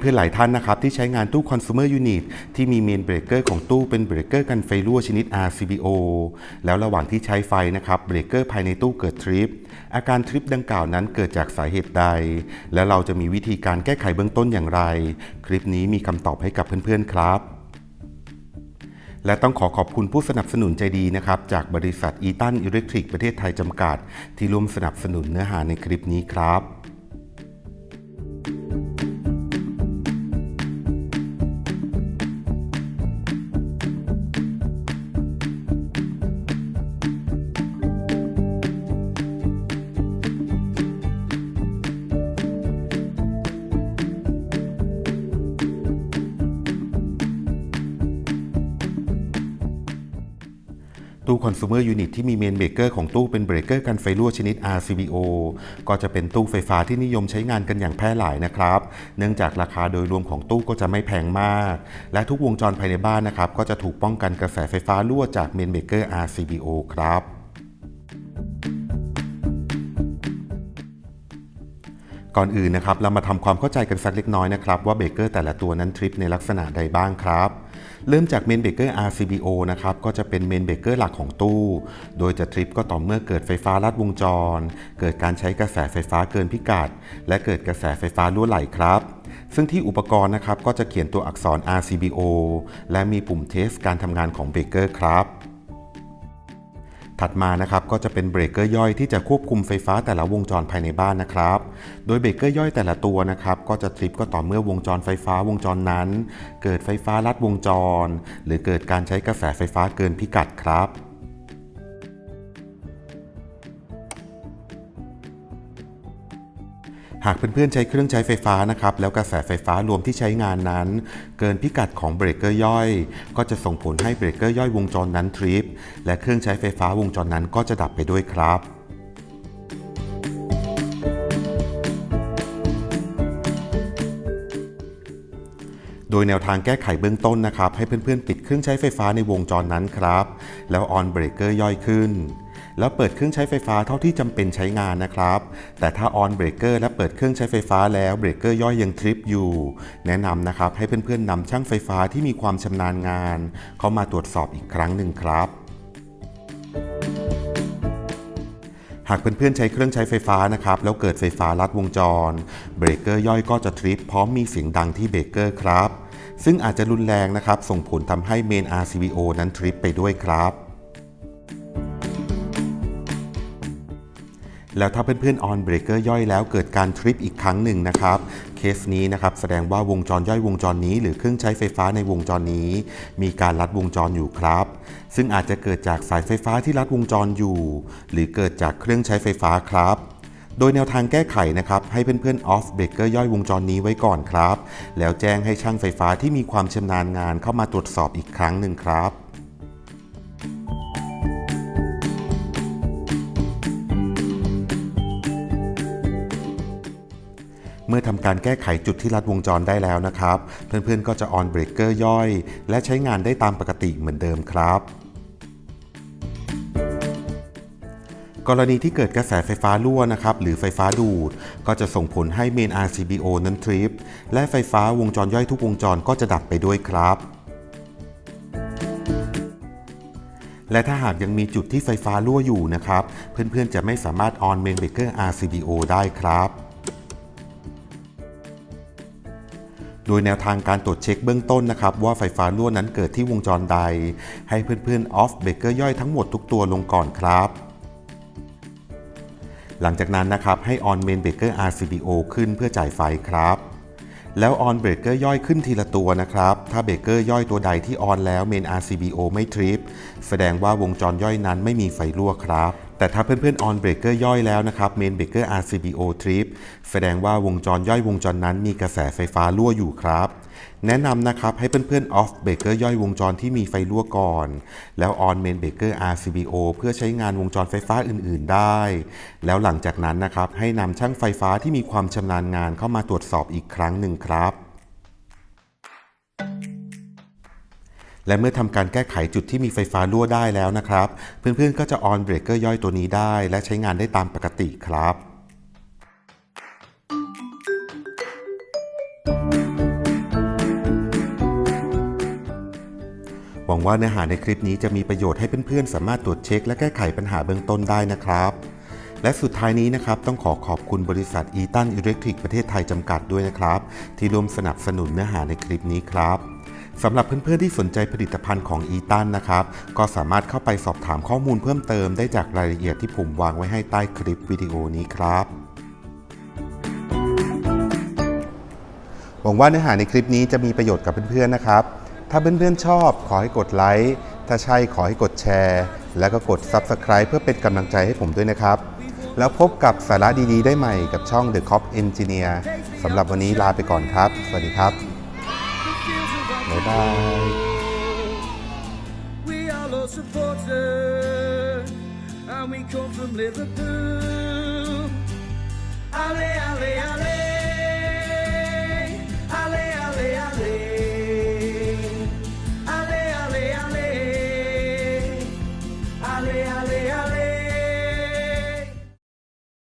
เพื่อนๆหลายท่านนะครับที่ใช้งานตู้ consumer unit ที่มีเมนเบรกเกอร์ของตู้เป็นเบรกเกอร์กันไฟรั่วชนิด RCBO แล้วระหว่างที่ใช้ไฟนะครับเบรกเกอร์ภายในตู้เกิดทริป อาการทริปดังกล่าวนั้นเกิดจากสาเหตุใด และเราจะมีวิธีการแก้ไขเบื้องต้นอย่างไร คลิปนี้มีคำตอบให้กับเพื่อนๆครับและต้องขอขอบคุณผู้สนับสนุนใจดีนะครับ จากบริษัทอีตันอิเล็กทริกประเทศไทยจำกัด ที่ร่วมสนับสนุนเนื้อหาในคลิปนี้ครับ ตู้ consumer unit ที่มีเมนเบรกเกอร์ของตู้เป็นเบรกเกอร์กันไฟรั่วชนิด RCBO ก็จะเป็นตู้ไฟฟ้าที่นิยมใช้งานกันอย่างแพร่หลายนะครับ เนื่องจากราคาโดยรวมของตู้ก็จะไม่แพงมาก และทุกวงจรภายในบ้านนะครับ ก็จะถูกป้องกันกระแสไฟฟ้ารั่วจากเมนเบรกเกอร์ RCBO ครับก่อนอื่นนะครับเรามาทำความเข้าใจกันสักเล็กน้อยนะครับว่าเบรกเกอร์แต่ละตัวนั้นทริปในลักษณะใดบ้างครับ เริ่มจากเมนเบรกเกอร์ RCBO นะครับก็จะเป็นเมนเบรกเกอร์หลักของตู้ โดยจะทริปก็ต่อเมื่อเกิดไฟฟ้าลัดวงจร เกิดการใช้กระแสไฟฟ้าเกินพิกัด และเกิดกระแสไฟฟ้ารั่วไหลครับซึ่งที่อุปกรณ์นะครับก็จะเขียนตัวอักษร RCBO และมีปุ่มเทสการทำงานของเบรกเกอร์ครับ ถัดมานะครับก็จะเป็นเบรกเกอร์ย่อยที่จะควบคุมไฟฟ้าแต่ละวงจรภายในบ้านนะครับ โดยเบรกเกอร์ย่อยแต่ละตัวนะครับก็จะทริปก็ต่อเมื่อวงจรไฟฟ้าวงจรนั้น เกิดไฟฟ้าลัดวงจร หรือเกิดการใช้กระแสไฟฟ้าเกินพิกัดครับ หากเพื่อนๆใช้เครื่องใช้ไฟฟ้านะครับแล้วกระแสไฟฟ้ารวมที่ใช้งานนั้น เกินพิกัดของเบรกเกอร์ย่อย ก็จะส่งผลให้เบรกเกอร์ย่อยวงจรนั้นทริปและเครื่องใช้ไฟฟ้าวงจรนั้นก็จะดับไปด้วยครับโดยแนวทางแก้ไขเบื้องต้นนะครับ ให้เพื่อนๆ ปิดเครื่องใช้ไฟฟ้าในวงจรนั้นครับ แล้วออนเบรกเกอร์ย่อยขึ้น แล้วเปิดเครื่องใช้ไฟฟ้าเท่าที่จำเป็นใช้งานนะครับ แต่ถ้าออนเบรกเกอร์และเปิดเครื่องใช้ไฟฟ้าแล้วเบรกเกอร์ย่อยยังทริปอยู่ แนะนำนะครับให้เพื่อนๆนำช่างไฟฟ้าที่มีความชำนาญงาน เข้ามาตรวจสอบอีกครั้งหนึ่งครับหากเพื่อนๆใช้เครื่องใช้ไฟฟ้านะครับ แล้วเกิดไฟฟ้าลัดวงจร เบรกเกอร์ย่อยก็จะทริปพร้อมมีเสียงดังที่เบรกเกอร์ครับ ซึ่งอาจจะรุนแรงนะครับ ส่งผลทำให้เมน RCBO นั้นทริปไปด้วยครับ แล้วถ้าเพื่อนๆออนเบรกเกอร์ย่อยแล้วเกิดการทริปอีกครั้งหนึ่งนะครับ เคสนี้นะครับแสดงว่าวงจรย่อยวงจรนี้ หรือเครื่องใช้ไฟฟ้าในวงจรนี้ มีการลัดวงจรอยู่ครับ ซึ่งอาจจะเกิดจากสายไฟฟ้าที่ลัดวงจรอยู่ หรือเกิดจากเครื่องใช้ไฟฟ้าครับโดยแนวทางแก้ไขนะครับ ให้เพื่อนๆออฟเบรกเกอร์ย่อยวงจรนี้ไว้ก่อนครับ แล้วแจ้งให้ช่างไฟฟ้าที่มีความชำนาญงานเข้ามาตรวจสอบอีกครั้งหนึ่งครับ มื่อทำการแก้ไขจุดที่ลัดวงจรได้แล้วนะครับ เพื่อนๆก็จะออนเบรกเกอร์ย่อย และใช้งานได้ตามปกติเหมือนเดิมครับกรณีที่เกิดกระแสไฟฟ้ารั่วนะครับหรือไฟฟ้าดูด ก็จะส่งผลให้เมน RCBO นั้นทริป และไฟฟ้าวงจรย่อยทุกวงจรก็จะดับไปด้วยครับ และถ้าหากยังมีจุดที่ไฟฟ้ารั่วอยู่นะครับ เพื่อนๆจะไม่สามารถออนเมนเบรกเกอร์ RCBO ได้ครับ โดยแนวทางการตรวจเช็คเบื้องต้นนะครับว่าไฟฟ้ารั่วนั้นเกิดที่วงจรใด ให้เพื่อนๆออฟเบรกเกอร์ย่อยทั้งหมดทุกตัวลงก่อนครับหลังจากนั้นนะครับให้ออนเมนเบเกอร์ RCBO ขึ้นเพื่อจ่ายไฟครับ แล้วออนเบรกเกอร์ย่อยขึ้นทีละตัวนะครับ ถ้าเบรกเกอร์ย่อยตัวใดที่ออนแล้วเมน RCBO ไม่ทริปแสดงว่าวงจรย่อยนั้นไม่มีไฟรั่วครับ แต่ถ้าเพื่อนๆออนเบรกเกอร์ย่อยแล้วนะครับเมนเบรกเกอร์ RCBO ทริปแสดงว่าวงจรย่อยวงจรนั้นมีกระแสไฟฟ้ารั่วอยู่ครับ แนะนำนะครับให้เพื่อนๆออฟเบรกเกอร์ย่อยวงจรที่มีไฟรั่วก่อน แล้วออนเมนเบรกเกอร์ RCBO เพื่อใช้งานวงจรไฟฟ้าอื่นๆได้ แล้วหลังจากนั้นนะครับให้นำช่างไฟฟ้าที่มีความชำนาญงานเข้ามาตรวจสอบอีกครั้งหนึ่งครับ และเมื่อทำการแก้ไขจุดที่มีไฟฟ้ารั่วได้แล้วนะครับ เพื่อนๆก็จะออนเบรกเกอร์ย่อยตัวนี้ได้ และใช้งานได้ตามปกติครับหวังว่าเนื้อหาในคลิปนี้จะมีประโยชน์ให้เพื่อนๆ สามารถตรวจเช็ค และแก้ไขปัญหาเบื้องต้นได้นะครับ และสุดท้ายนี้นะครับ ต้องขอขอบคุณบริษัทอีตันอิเล็กทริกประเทศไทยจำกัดด้วยนะครับ ที่ร่วมสนับสนุนเนื้อหาในคลิปนี้ครับ สำหรับเพื่อนๆที่สนใจผลิตภัณฑ์ของอีตันนะครับ ก็สามารถเข้าไปสอบถามข้อมูลเพิ่มเติมได้จากรายละเอียดที่ผมวางไว้ให้ใต้คลิปวิดีโอนี้ครับหวังว่าเนื้อหาในคลิปนี้จะมีประโยชน์กับเพื่อนๆนะครับ ถ้าเพื่อนๆชอบขอให้กดไลค์ ถ้าใช่ขอให้กดแชร์ แล้วก็กด Subscribe เพื่อเป็นกำลังใจให้ผมด้วยนะครับ แล้วพบกับสาระดีๆได้ใหม่กับช่อง The Cop Engineer สำหรับวันนี้ลาไปก่อนครับ สวัสดีครับ Bye bye. We are all supporters, and we come from Liverpool. Ale, ale, ale.